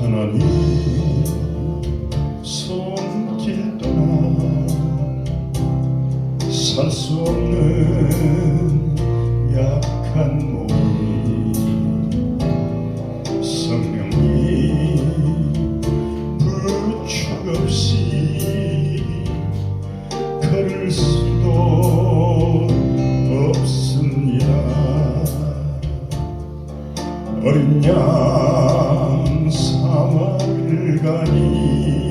하나님 손길 떠나 살 수 없는 약한 몸이 성령이 부축 없이 걸을 수 어린 양 가니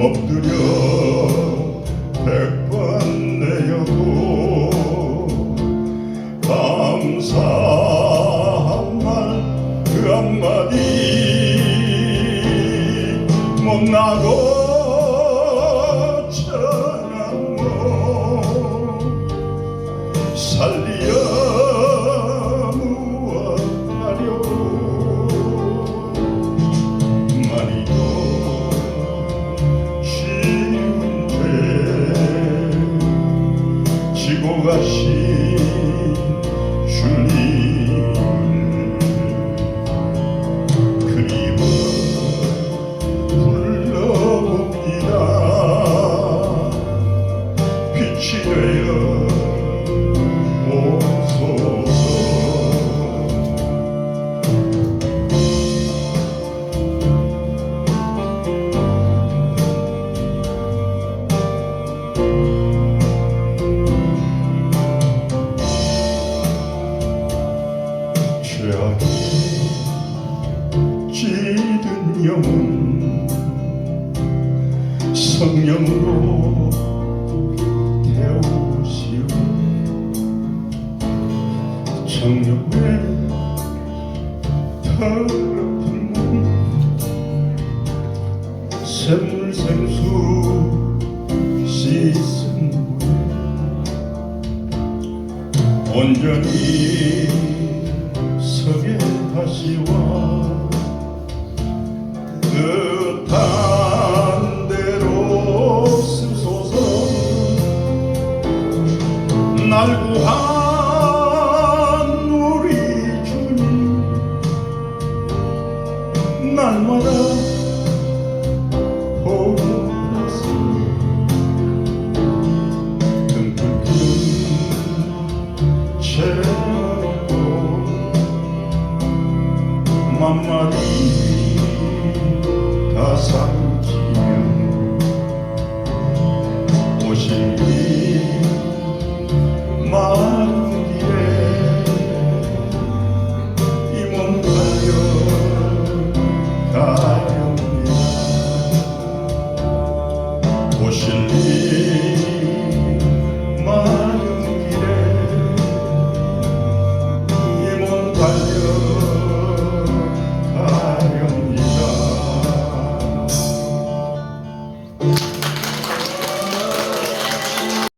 엎드려 백번 내어도 감사한 말 그 한마디 못나고 achei. 영혼 성령으로 태우시오 정령의 더럽은 몸 샘물생수 씻은 후에 온전히 서게 다시 와 뜻한 대로 쓰소서. 날 구한 우리 주님 날마다 what you.